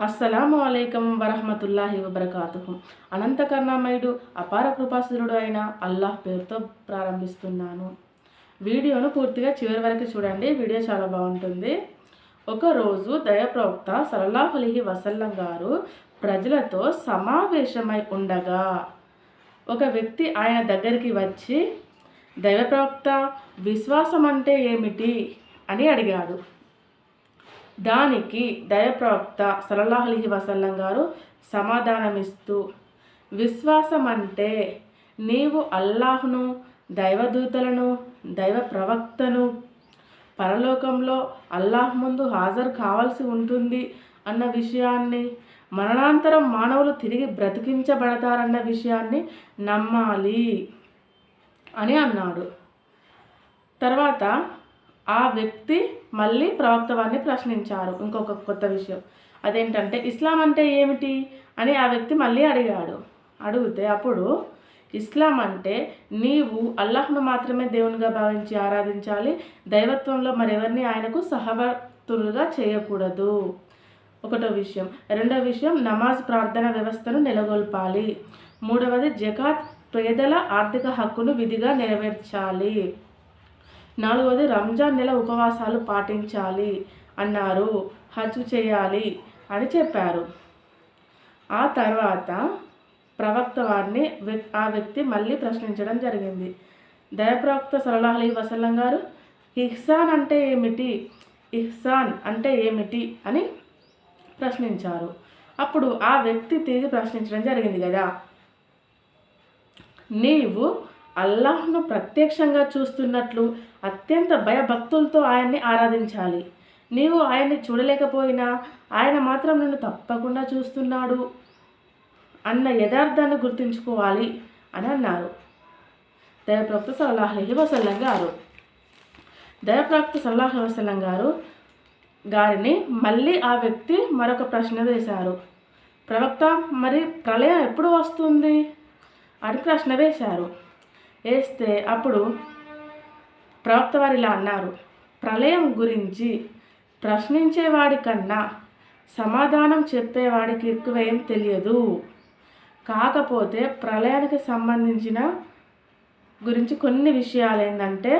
అస్సలాము అలైకం వరహమతుల్లాహి వబర్కాతుహు. అనంత కర్ణామయుడు అపార కృపాసురుడు అయిన అల్లాహ్ పేరుతో ప్రారంభిస్తున్నాను. వీడియోను పూర్తిగా చివరి వరకు చూడండి వీడియో చాలా బాగుంటుంది. ఒకరోజు దయప్రవక్త సలల్లాహు అలీహి వసల్లం గారు ప్రజలతో సమావేశమై ఉండగా ఒక వ్యక్తి ఆయన దగ్గరికి వచ్చి దైవప్రవక్త విశ్వాసం అంటే ఏమిటి? అని అడిగాడు. దానికి దయప్రవక్త సలల్లాహు వసల్లం గారు సమాధానమిస్తూ విశ్వాసం అంటే నీవు అల్లాహ్ను దైవదూతలను దైవ ప్రవక్తను పరలోకంలో అల్లాహ్ ముందు హాజరు కావాల్సి ఉంటుంది అన్న విషయాన్ని మరణాంతరం మానవులు తిరిగి బ్రతికించబడతారన్న విషయాన్ని నమ్మాలి అని అన్నాడు. తర్వాత ఆ వ్యక్తి మళ్ళీ ప్రవక్త వారిని ప్రశ్నించారు. ఇంకొక కొత్త విషయం. అదేంటంటే ఇస్లాం అంటే ఏమిటి? అని ఆ వ్యక్తి మళ్ళీ అడిగాడు. అడిగితే అప్పుడు ఇస్లాం అంటే నీవు అల్లాహ్ను మాత్రమే దేవునిగా భావించి ఆరాధించాలి దైవత్వంలో మరెవరిని ఆయనకు సహవర్తులుగా చేయకూడదు. ఒకటో విషయం. రెండో విషయం నమాజ్ ప్రార్థన వ్యవస్థను నెలకొల్పాలి. మూడవది జకాత్ పేదల ఆర్థిక హక్కును విధిగా నెరవేర్చాలి. నాలుగవది రంజాన్ నెల ఉపవాసాలు పాటించాలి అన్నారు. హజ్ చేయాలి అని చెప్పారు. ఆ తర్వాత ప్రవక్త వారిని ఆ వ్యక్తి మళ్ళీ ప్రశ్నించడం జరిగింది. దయప్రవక్త సలహా అలీ వసల్లం గారు ఇహ్సాన్ అంటే ఏమిటి? ఇహ్సాన్ అంటే ఏమిటి? అని ప్రశ్నించారు. అప్పుడు ఆ వ్యక్తి తిరిగి ప్రశ్నించడం జరిగింది కదా. నీవు అల్లాహ్ను ప్రత్యక్షంగా చూస్తున్నట్లు అత్యంత భయభక్తులతో ఆయన్ని ఆరాధించాలి. నీవు ఆయన్ని చూడలేకపోయినా ఆయన మాత్రం నిన్ను తప్పకుండా చూస్తున్నాడు అన్న యథార్థాన్ని గుర్తుంచుకోవాలి అని అన్నారు. దయప్రక్త సల్లాహ్ అలైహి వసల్లం గారు. దయప్రవక్త సల్లాహ్ వసల్లం గారు గారిని మళ్ళీ ఆ వ్యక్తి మరొక ప్రశ్న వేశారు. ప్రవక్త మరి ప్రళయం ఎప్పుడు వస్తుంది? అని ప్రశ్న వేశారు. వేస్తే అప్పుడు ప్రవక్త వారు ఇలా అన్నారు ప్రళయం గురించి ప్రశ్నించేవాడి కన్నా సమాధానం చెప్పేవాడికి ఎక్కువ ఏం తెలియదు. కాకపోతే ప్రళయానికి సంబంధించిన గురించి కొన్ని విషయాలు ఏంటంటే